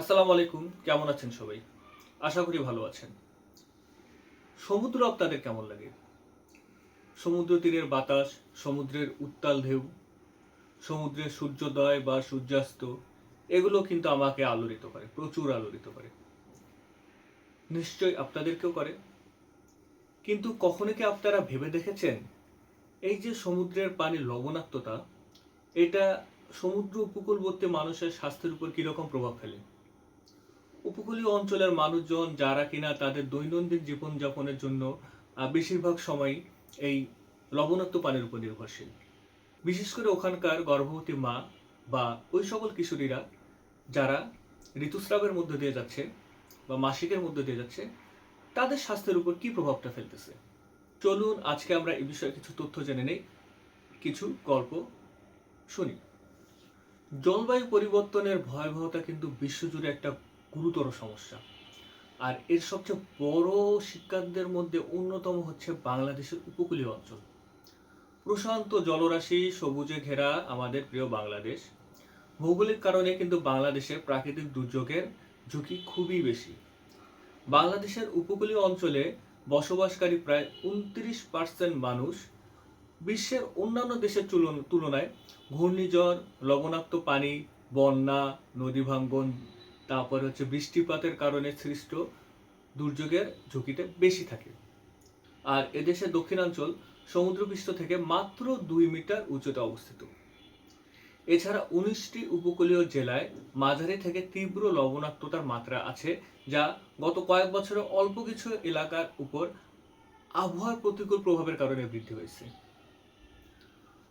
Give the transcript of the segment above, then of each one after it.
আসসালামু আলাইকুম, কেমন আছেন সবাই? আশা করি ভালো আছেন। সমুদ্র আপনাদের কেমন লাগে? সমুদ্র তীরের বাতাস, সমুদ্রের উত্তাল ঢেউ, সমুদ্রের সূর্যোদয় বা সূর্যাস্ত, এগুলো কিন্তু আমাকে আলোড়িত করে, প্রচুর আলোড়িত করে। নিশ্চয় আপনাদেরকেও করে। কিন্তু কখনো কি আপনারা ভেবে দেখেছেন, এই যে সমুদ্রের পানির লবণাক্ততা, এটা সমুদ্র উপকূলবর্তী মানুষের স্বাস্থ্যের উপর কীরকম প্রভাব ফেলে? উপকূলীয় অঞ্চলের মানুষজন যারা কিনা তাদের দৈনন্দিন জীবনযাপনের জন্য বেশিরভাগ সময় এই লবণাক্ত পানির উপর নির্ভরশীল। বিশেষ করে ওখানকার গর্ভবতী মা বা ওই সকল কিশোরীরা যারা ঋতুস্রাবের মধ্য দিয়ে যাচ্ছে বা মাসিকের মধ্য দিয়ে যাচ্ছে, তাদের স্বাস্থ্যের উপর কি প্রভাবটা ফেলতেছে? চলুন আজকে আমরা এই বিষয়ে কিছু তথ্য জেনে নেই, কিছু গল্প শুনি। জলবায়ু পরিবর্তনের ভয়াবহতা কিন্তু বিশ্বজুড়ে একটা গুরুতর সমস্যা। আর এর সবচেয়ে বড় শিক্ষার্থীদের মধ্যে অন্যতম হচ্ছে বাংলাদেশের উপকূলীয় অঞ্চল। প্রশান্ত জলরাশি সবুজে ঘেরা আমাদের প্রিয় বাংলাদেশ। ভৌগোলিক কারণে কিন্তু বাংলাদেশে প্রাকৃতিক দুর্যোগের ঝুঁকি খুবই বেশি। বাংলাদেশের উপকূলীয় অঞ্চলে বসবাসকারী প্রায় উনত্রিশ পার্সেন্ট মানুষ বিশ্বের অন্যান্য দেশের তুলনায় ঘূর্ণিঝড়, লবণাক্ত পানি, বন্যা, নদী ভাঙ্গন তারপরে হচ্ছে বৃষ্টিপাতের কারণে সৃষ্ট দুর্যোগের ঝুঁকিতে বেশি থাকে। আর এদেশের দক্ষিণাঞ্চল সমুদ্রপৃষ্ঠ থেকে মাত্র দুই মিটার উঁচুতে অবস্থিত। এছাড়া উনিশটি উপকূলীয় জেলায় মাঝারি থেকে তীব্র লবণাক্ততার মাত্রা আছে, যা গত কয়েক বছরে অল্প কিছু এলাকার উপর আবহাওয়ার প্রতিকূল প্রভাবের কারণে বৃদ্ধি হয়েছে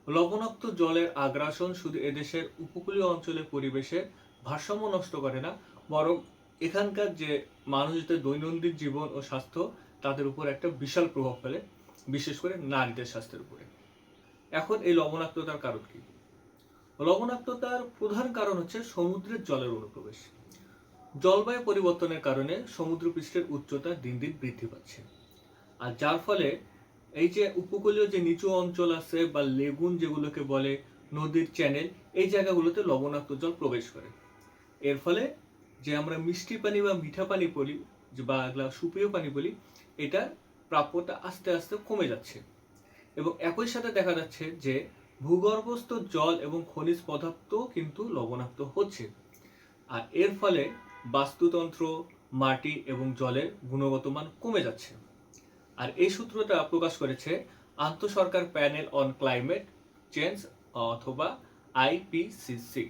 লবণাক্ত জলের আগ্রাসন শুধু এদেশের উপকূলীয় অঞ্চলের পরিবেশে ভারসাম্য নষ্ট করে না, বরং এখানকার যে মানুষদের দৈনন্দিন জীবন ও স্বাস্থ্য, তাদের উপর একটা বিশাল প্রভাব ফেলে, বিশেষ করে নারীদের স্বাস্থ্যের উপরে। এখন এই লবণাক্ততার কারণ কি? লবণাক্ততার প্রধান কারণ হচ্ছে সমুদ্রের জলের অনুপ্রবেশ। জলবায়ু পরিবর্তনের কারণে সমুদ্রপৃষ্ঠের উচ্চতা দিন দিন বৃদ্ধি পাচ্ছে। আর যার ফলে এই যে উপকূলীয় যে নিচু অঞ্চল আছে বা লেগুন যেগুলোকে বলে নদীর চ্যানেল এই জায়গাগুলোতে লবণাক্ত জল প্রবেশ করে। এর ফলে যে আমরা মিষ্টি পানি বা মিঠা পানি বলি বা এগুলা সুপেয় পানি বলি এটার প্রাপ্যতা আস্তে আস্তে কমে যাচ্ছে। এবং একই সাথে দেখা যাচ্ছে যে ভূগর্ভস্থ জল এবং খনিজ পদার্থ কিন্তু লবণাক্ত হচ্ছে। আর এর ফলে বাস্তুতন্ত্র, মাটি এবং জলের গুণগত মান কমে যাচ্ছে। আর এই সূত্রটা প্রকাশ করেছে আন্তঃসরকার প্যানেল অন ক্লাইমেট চেঞ্জ অথবা আইপিসিসি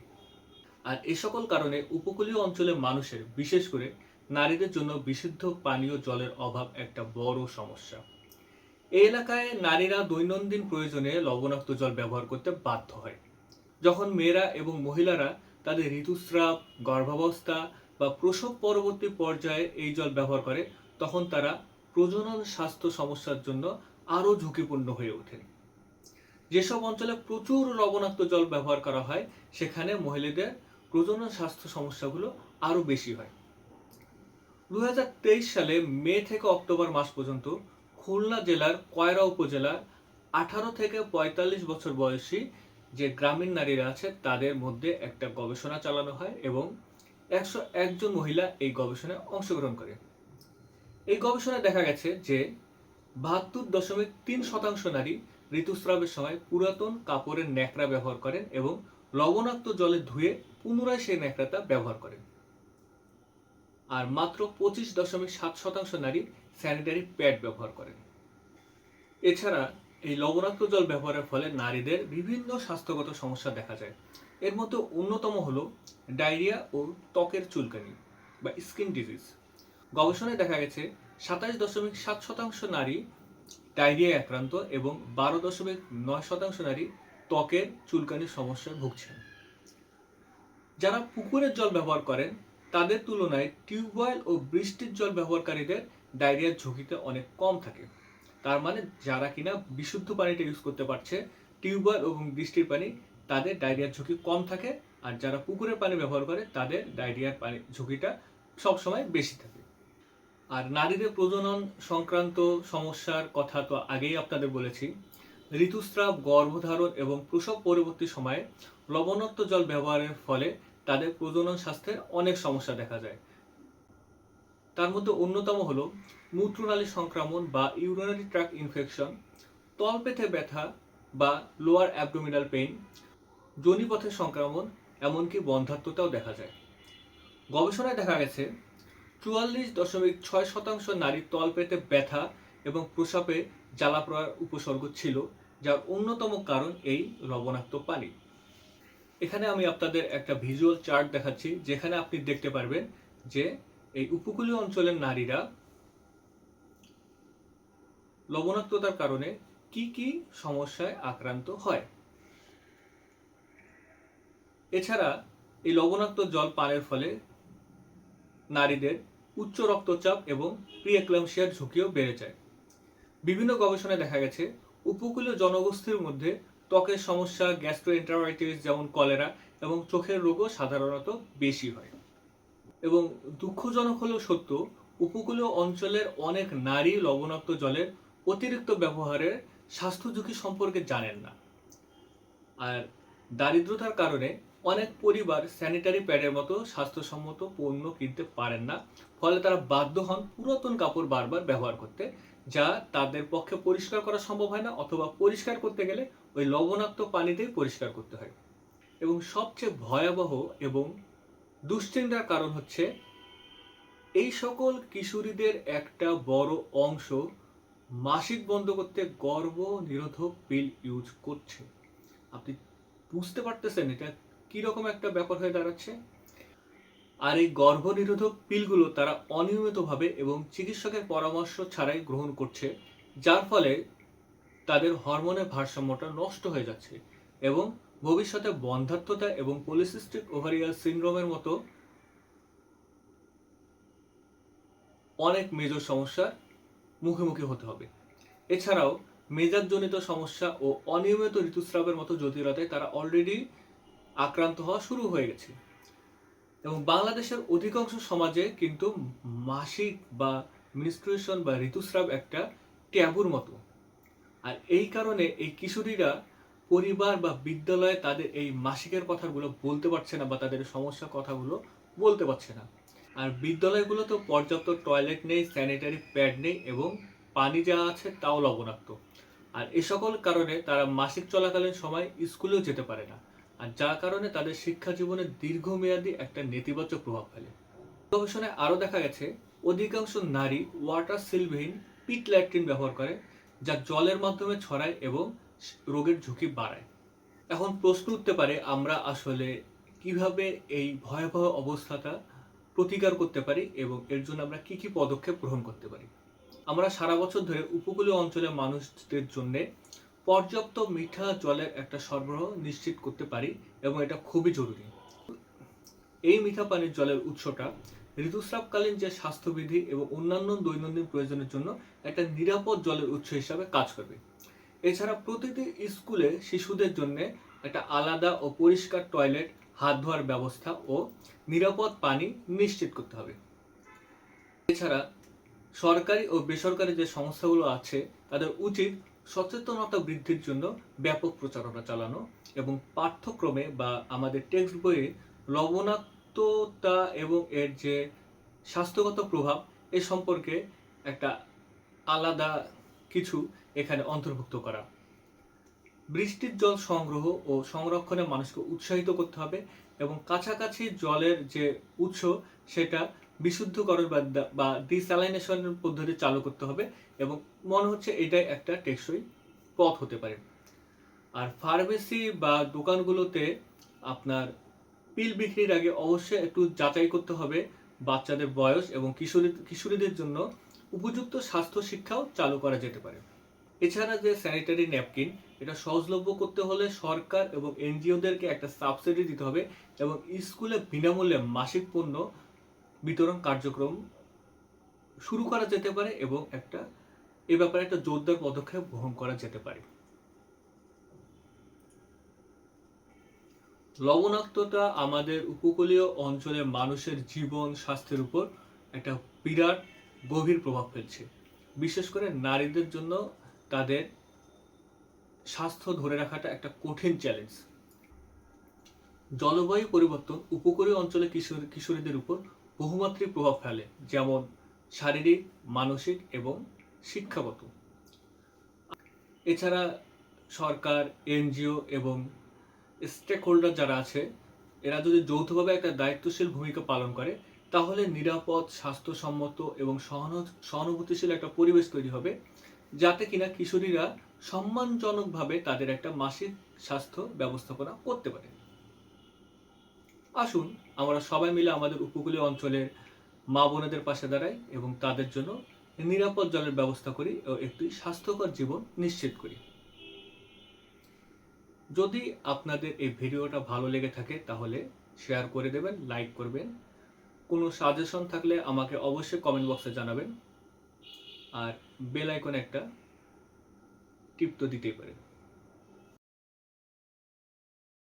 আর এ সকল কারণে উপকূলীয় অঞ্চলের মানুষের, বিশেষ করে নারীদের জন্য বিশুদ্ধ পানীয় জলের অভাব একটা বড় সমস্যা। এই এলাকায় নারীরা দৈনন্দিন প্রয়োজনে লবণাক্ত জল ব্যবহার করতে বাধ্য হয়। যখন মেয়েরা এবং মহিলারা তাদের ঋতুস্রাব, গর্ভাবস্থা বা প্রসব পরবর্তী পর্যায়ে এই জল ব্যবহার করে, তখন তারা প্রজনন স্বাস্থ্য সমস্যার জন্য আরও ঝুঁকিপূর্ণ হয়ে ওঠেন। যেসব অঞ্চলে প্রচুর লবণাক্ত জল ব্যবহার করা হয়, সেখানে মহিলাদের প্রজনন স্বাস্থ্য সমস্যাগুলো আরও বেশি হয়। দু হাজার তেইশ সালে মে থেকে অক্টোবর মাস পর্যন্ত খুলনা জেলার কয়রা উপজেলার আঠারো থেকে পঁয়তাল্লিশ বছর বয়সী যে গ্রামীণ নারীরা আছে, তাদের মধ্যে একটা গবেষণা চালানো হয় এবং একশো একজন মহিলা এই গবেষণায় অংশগ্রহণ করে। এই গবেষণায় দেখা গেছে যে বাহাত্তর দশমিক তিন শতাংশ নারী ঋতুস্রাবের সময় পুরাতন কাপড়ের ন্যাকড়া ব্যবহার করেন এবং লবণাক্ত জলে ধুয়ে পুনরায় সেই ন্যাকড়াটা ব্যবহার করেন। আর মাত্র পঁচিশ দশমিক সাত শতাংশ নারী স্যানিটারি প্যাড ব্যবহার করেন। এছাড়া এই লবণাক্ত জল ব্যবহারের ফলে নারীদের বিভিন্ন স্বাস্থ্যগত সমস্যা দেখা যায়। এর মধ্যে অন্যতম হলো ডায়রিয়া ও ত্বকের চুলকানি বা স্কিন ডিজিজ। গবেষণায় দেখা গেছে, সাতাশ দশমিক সাত শতাংশ নারী ডায়রিয়ায় আক্রান্ত এবং বারো দশমিক নয় শতাংশ নারী ত্বকের চুলকানির সমস্যায় ভুগছেন। যারা পুকুরের জল ব্যবহার করেন, তাদের তুলনায় টিউবওয়েল ও বৃষ্টির জল ব্যবহারকারীদের ডায়রিয়ার ঝুঁকিতে অনেক কম থাকে। তার মানে যারা কিনা বিশুদ্ধ পানিটা ইউজ করতে পারছে, টিউবওয়েল এবং বৃষ্টির পানি, তাদের ডায়রিয়ার ঝুঁকি কম থাকে আর যারা পুকুরের পানি ব্যবহার করে, তাদের ডায়রিয়ার পানি ঝুঁকিটা সবসময় বেশি থাকে। আর নারীদের প্রজনন সংক্রান্ত সমস্যার কথা তো আগেই আপনাদের বলেছি। ঋতুস্রাব, গর্ভধারণ এবং প্রসব পরবর্তী সময়ে লবণাক্ত জল ব্যবহারের ফলে তাদের প্রজনন স্বাস্থ্যে অনেক সমস্যা দেখা যায়। তার মধ্যে অন্যতম হলো মূত্রনালী সংক্রমণ বা ইউরিনারি ট্র্যাক ইনফেকশন তলপেথে ব্যথা বা লোয়ার অ্যাবডোমিনাল পেইন যোনিপথের সংক্রমণ এমনকি বন্ধাত্মতাও দেখা যায়। গবেষণায় দেখা গেছে, চুয়াল্লিশ দশমিক ছয় শতাংশ নারীর তলপেটে ব্যথা এবং প্রসাবে জ্বালা উপসর্গ ছিল, যার অন্যতম কারণ এই লবণাক্ত পানি। এখানে আমি আপনাদের একটা ভিজুয়াল চার্ট দেখাচ্ছি, যেখানে আপনি দেখতে পারবেন যে এই উপকূলীয় অঞ্চলের নারীরা লবণাক্ততার কারণে কি কি সমস্যায় আক্রান্ত হয়। এছাড়া এই লবণাক্ত জল পানের ফলে নারীদের উচ্চ রক্তচাপ এবং প্রিএক্লামশিয়ার ঝুঁকিও বেড়ে যায়। বিভিন্ন গবেষণায় দেখা গেছে, উপকূলীয় জনগোষ্ঠীর মধ্যে ত্বকের সমস্যা গ্যাস্ট্রোএন্টারাইটিস যেমন কলেরা এবং চোখের রোগও সাধারণত বেশি হয়। এবং দুঃখজনক হলেও সত্য, উপকূলীয় অঞ্চলের অনেক নারী লবণাক্ত জলের অতিরিক্ত ব্যবহারের স্বাস্থ্য ঝুঁকি সম্পর্কে জানেন না। আর দারিদ্রতার কারণে অনেক পরিবার স্যানিটারি প্যাডের মতো স্বাস্থ্যসম্মত পণ্য কিনতে পারেন না, ফলে তারা বাধ্য হন পুরাতন কাপড় বারবার ব্যবহার করতে যা তাদের পক্ষে পরিষ্কার করা সম্ভব হয় না অথবা পরিষ্কার করতে গেলে ওই লবণাক্ত পানিতেই পরিষ্কার করতে হয়। এবং সবচেয়ে ভয়াবহ এবং দুশ্চিন্তার কারণ হচ্ছে এই সকল কিশোরীদের একটা বড় অংশ মাসিক বন্ধ করতে গর্ভ নিরোধক পিল ইউজ করছে। আপনি বুঝতে পারতেছেন এটা কীরকম একটা ব্যাপার হয়ে দাঁড়াচ্ছে? আর এই গর্ভনিরোধক পিলগুলো তারা অনিয়মিতভাবে এবং চিকিৎসকের পরামর্শ ছাড়াই গ্রহণ করছে, যার ফলে তাদের হরমোনের ভারসাম্যটা নষ্ট হয়ে যাচ্ছে এবং ভবিষ্যতে বন্ধাত্মতা এবং পলিসিস্টিক ওভারিয়াল সিনড্রোমের মতো অনেক মেজর সমস্যার মুখোমুখি হতে হবে। এছাড়াও মেজাজজনিত সমস্যা ও অনিয়মিত ঋতুস্রাবের মতো জটিলতায় তারা অলরেডি আক্রান্ত হওয়া শুরু হয়ে গেছে। এবং বাংলাদেশের অধিকাংশ সমাজে কিন্তু মাসিক বা মিনিস্ট্রুয়েশন বা ঋতুস্রাব একটা ট্যাবুর মতো। আর এই কারণে এই কিশোরীরা পরিবার বা বিদ্যালয়ে তাদের এই মাসিকের কথাগুলো বলতে পারছে না বা তাদের সমস্যা কথাগুলো বলতে পারছে না। আর বিদ্যালয়গুলোতেও পর্যাপ্ত টয়লেট নেই, স্যানিটারি প্যাড নেই এবং পানি যা আছে তাও লবণাক্ত। আর এ সকল কারণে তারা মাসিক চলাকালীন সময় স্কুলেও যেতে পারে না। আর যার কারণে তাদের শিক্ষা জীবনে দীর্ঘমেয়াদী একটা নেতিবাচক প্রভাব ফেলে। গবেষণায় আরও দেখা গেছে, অধিকাংশ নারী ওয়াটার সিলভিন, পিট ল্যাট্রিন ব্যবহার করে, যা জলের মাধ্যমে ছড়ায় এবং রোগের ঝুঁকি বাড়ায়। এখন প্রশ্ন উঠতে পারে, আমরা আসলে কীভাবে এই ভয়াবহ অবস্থাটা প্রতিকার করতে পারি এবং এর জন্য আমরা কি কি পদক্ষেপ গ্রহণ করতে পারি? আমরা সারা বছর ধরে উপকূলীয় অঞ্চলের মানুষদের জন্য পর্যাপ্ত মিঠা জলের একটা সরবরাহ নিশ্চিত করতে পারি এবং এটা খুবই জরুরি। এই মিঠা পানির জলের উৎসটা ঋতুস্রাবকালীন যে স্বাস্থ্যবিধি এবং অন্যান্য দৈনন্দিন প্রয়োজনের জন্য একটা নিরাপদ জলের উৎস হিসাবে কাজ করবে। এছাড়া প্রতিটি স্কুলে শিশুদের জন্য একটা আলাদা ও পরিষ্কার টয়লেট, হাত ধোয়ার ব্যবস্থা ও নিরাপদ পানি নিশ্চিত করতে হবে। এছাড়া সরকারি ও বেসরকারি যে সংস্থাগুলো আছে, তাদের উচিত সচেতনতা বৃদ্ধির জন্য ব্যাপক প্রচারণা চালানো এবং পাঠ্যক্রমে বা আমাদের টেক্সট বইয়ে লবণাক্ততা এবং এর যে স্বাস্থ্যগত প্রভাব, এ সম্পর্কে একটা আলাদা কিছু এখানে অন্তর্ভুক্ত করা। বৃষ্টির জল সংগ্রহ ও সংরক্ষণে মানুষকে উৎসাহিত করতে হবে এবং কাছাকাছি জলের যে উৎস, সেটা বিশুদ্ধকরণ বা ডিস্যালাইনেশনের পদ্ধতি চালু করতে হবে এবং মনে হচ্ছে এটাই একটা টেকসই পথ হতে পারে। আর ফার্মেসি বা দোকানগুলোতে আপনার পিল বিক্রির আগে অবশ্যই একটু যাচাই করতে হবে বাচ্চাদের বয়স এবং কিশোরী কিশোরীদের জন্য উপযুক্ত স্বাস্থ্য শিক্ষাও চালু করা যেতে পারে। এছাড়া যে স্যানিটারি ন্যাপকিন এটা সহজলভ্য করতে হলে সরকার এবং এনজিওদেরকে একটা সাবসিডি দিতে হবে এবং স্কুলে বিনামূল্যে মাসিক পণ্য বিতরণ কার্যক্রম শুরু করা যেতে পারে এবং একটা, এ ব্যাপারে একটা জোরদার পদক্ষেপ গ্রহণ করা যেতে পারে। লবণাক্ততা আমাদের উপকূলীয় অঞ্চলের মানুষের জীবন, স্বাস্থ্যের উপর একটা বিরাট গভীর প্রভাব ফেলছে। বিশেষ করে নারীদের জন্য তাদের স্বাস্থ্য ধরে রাখাটা একটা কঠিন চ্যালেঞ্জ জলবায়ু পরিবর্তন উপকূলীয় অঞ্চলে কিশোর কিশোরীদের উপর বহুমাত্রিক প্রভাব ফেলে, যেমন শারীরিক, মানসিক এবং শিক্ষাগত। এছাড়া সরকার, এনজিও এবং স্টেক হোল্ডার যারা আছে, এরা যদি যৌথভাবে একটা দায়িত্বশীল ভূমিকা পালন করে, তাহলে নিরাপদ, স্বাস্থ্যসম্মত এবং সহানু- সহানুভূতিশীল একটা পরিবেশ তৈরি হবে, যাতে কিনা কিশোরীরা সম্মানজনকভাবে তাদের একটা মাসিক স্বাস্থ্য ব্যবস্থাপনা করতে পারে। আসুন, আমরা সবাই মিলে আমাদের উপকূলীয় অঞ্চলের মা বোনেদের পাশে দাঁড়াই এবং তাদের জন্য নিরাপদ জলের ব্যবস্থা করি ও একটি স্বাস্থ্যকর জীবন নিশ্চিত করি। যদি আপনাদের এই ভিডিওটা ভালো লেগে থাকে, তাহলে শেয়ার করে দেবেন লাইক করবেন। কোনো সাজেশন থাকলে আমাকে অবশ্যই কমেন্ট বক্সে জানাবেন। আর বেল আইকনে একটা টিপ তো দিতেই পারেন।